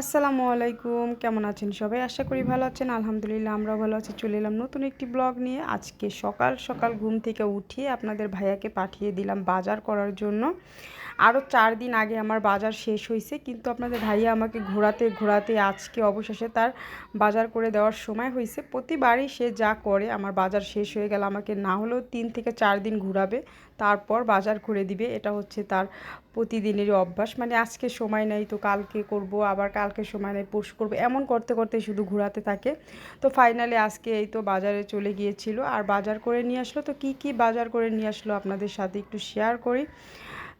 আসসালামু আলাইকুম। কেমন আছেন সবাই? আশা করি ভালো আছেন। আলহামদুলিল্লাহ আমরা ভালো আছি। চলে এলাম নতুন একটি ব্লগ নিয়ে। আজকে সকাল সকাল ঘুম থেকে উঠিয়ে আপনাদের ভাইয়াকে পাঠিয়ে দিলাম বাজার করার জন্য। আরও চার দিন আগে আমার বাজার শেষ হয়েছে কিন্তু আপনাদের ভাইয়া আমাকে ঘোরাতে ঘোরাতে আজকে অবশেষে তার বাজার করে দেওয়ার সময় হয়েছে প্রতিবারই সে যা করে, আমার বাজার শেষ হয়ে গেল আমাকে না হলেও তিন থেকে চার দিন ঘুরাবে, তারপর বাজার করে দিবে। এটা হচ্ছে তার প্রতিদিনেরই অভ্যাস। মানে আজকে সময় নেই তো কালকে করব, আবার কালকে সময় নেই, পরশু করব, এমন করতে করতে শুধু ঘোরাতে থাকে। তো ফাইনালি আজকে এই তো বাজারে চলে গিয়েছিল। আর বাজার করে নিয়ে আসলো তো কি কি বাজার করে নিয়ে আসলো আপনাদের সাথে একটু শেয়ার করি।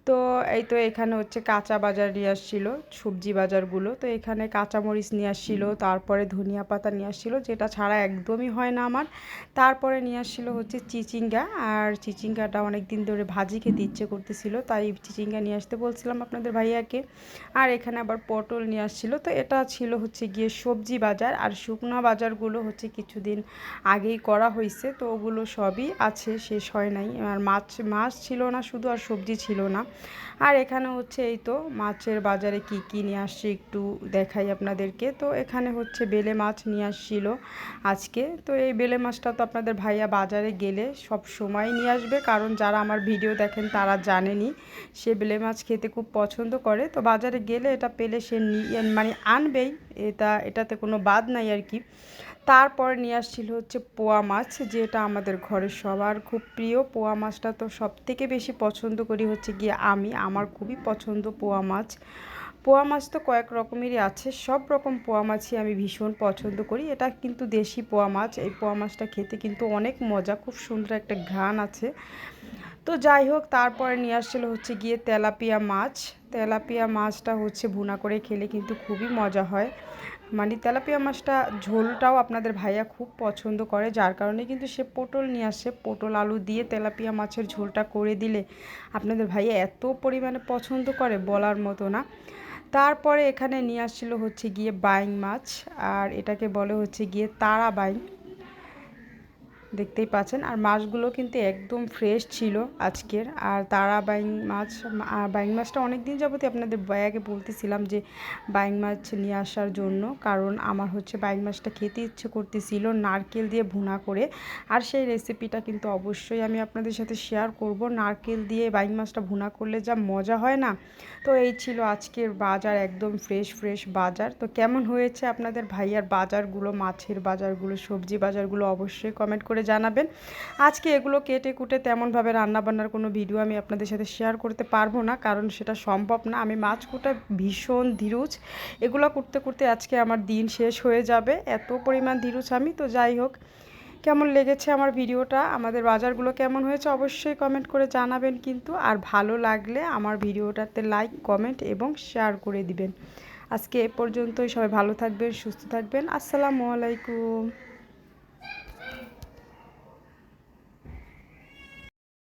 তো এই তো এখানে হচ্ছে কাঁচা বাজার নিয়ে আসছিল সবজি বাজারগুলো। তো এখানে কাঁচামরিচ নিয়ে আসছিল তারপরে ধনিয়া পাতা নিয়ে আসছিল যেটা ছাড়া একদমই হয় না আমার। তারপরে নিয়ে আসছিল হচ্ছে চিচিঙ্গা আর চিচিঙ্গাটা অনেক দিন ধরে ভাজি খেতে ইচ্ছে করতেছিল তাই চিচিঙ্গা নিয়ে আসতে বলছিলাম আপনাদের ভাইয়াকে। আর এখানে আবার পটল নিয়ে আসছিল তো এটা ছিল হচ্ছে গিয়ে সবজি বাজার আর শুকনো বাজারগুলো হচ্ছে কিছুদিন আগেই করা হয়েছে তো ওগুলো সবই আছে শেষ হয় নাই। আর মাছ মাছ ছিল না শুধু আর সবজি ছিল না। আর এখানে হচ্ছে এই তো মাছের বাজারে কি কি নিয়ে আসছে একটু দেখাই আপনাদেরকে। তো এখানে হচ্ছে বেলে মাছ নিয়ে আসছিল আজকে। তো এই বেলে মাছটা তো আপনাদের ভাইয়া বাজারে গেলে সব সময় নিয়ে আসবে। কারণ যারা আমার ভিডিও দেখেন তারা জানেনি, সে বেলে মাছ খেতে খুব পছন্দ করে। তো বাজারে গেলে এটা পেলে সে মানে আনবেই। এটা এটাতে কোনো বাদ নাই আর কি। তারপর নিয়ে আসছিল হচ্ছে পোয়া মাছ, যেটা আমাদের ঘরের সবার খুব প্রিয়। পোয়া মাছটা তো সব থেকে বেশি পছন্দ করি হচ্ছে গিয়ে আমি, আমার খুবই পছন্দ পোয়া মাছ। পোয়া মাছ তো কয়েক রকমেরই আছে, সব রকম পোয়া মাছই আমি ভীষণ পছন্দ করি। এটা কিন্তু দেশি পোয়া মাছ, এই পোয়া মাছটা খেতে কিন্তু অনেক মজা, খুব সুন্দর একটা ঘ্রাণ আছে। তো যাই হোক, তারপরে নিয়ে আসছিল হচ্ছে গিয়ে তেলাপিয়া মাছ। তেলাপিয়া মাছটা হচ্ছে ভুনা করে খেলে কিন্তু খুবই মজা হয়। মানে তেলাপিয়া মাছটা ঝোলটাও আপনাদের ভাইয়া খুব পছন্দ করে, যার কারণে কিন্তু সে পটল নিয়ে আসে। পটল, আলু দিয়ে তেলাপিয়া মাছের ঝোলটা করে দিলে আপনাদের ভাইয়া এত পরিমাণে পছন্দ করে বলার মতো না। তারপরে এখানে নিয়ে আসছিল হচ্ছে গিয়ে বাইং মাছ, আর এটাকে বলে হচ্ছে গিয়ে তারা বাইং। দেখতেই পাচ্ছেন। আর মাছগুলো কিন্তু একদম ফ্রেশ ছিল আজকের। আর তারা বাইং মাছ বাইং মাছটা অনেক দিন যাবতই আপনাদের বয়াকে বলতেছিলাম যে বাইং মাছ নিয়ে আসার জন্য। কারণ আমার হচ্ছে বাইং মাছটা খেতে ইচ্ছে করতেছিল নারকেল দিয়ে ভুনা করে। আর সেই রেসিপিটা কিন্তু অবশ্যই আমি আপনাদের সাথে শেয়ার করব। নারকেল দিয়ে বাইং মাছটা ভুনা করলে যা মজা হয় না? তো এই ছিল আজকের বাজার, একদম ফ্রেশ ফ্রেশ বাজার। তো কেমন হয়েছে আপনাদের ভাইয়ার বাজারগুলো, মাছের বাজারগুলো, সবজি বাজারগুলো অবশ্যই কমেন্ট করে করে জানাবেন। আজকে এগুলো কেটে কুটে তেমনভাবে রান্নাবান্নার কোনো ভিডিও আমি আপনাদের সাথে শেয়ার করতে পারব না, কারণ সেটা সম্ভব না। আমি মাছ কুটা ভীষণ ধীরুজ। এগুলো করতে করতে আজকে আমার দিন শেষ হয়ে যাবে। এত পরিমাণ ধীরুজ আমি, তো যাই হোক, কেমন লেগেছে আমার ভিডিওটা? আমাদের বাজারগুলো কেমন হয়েছে অবশ্যই কমেন্ট করে জানাবেন কিন্তু, আর ভালো লাগলে আমার ভিডিওটাতে লাইক কমেন্ট এবং শেয়ার করে দিবেন। আজকে এ পর্যন্তই, সবাই ভালো থাকবেন, সুস্থ থাকবেন। আসসালামু আলাইকুম।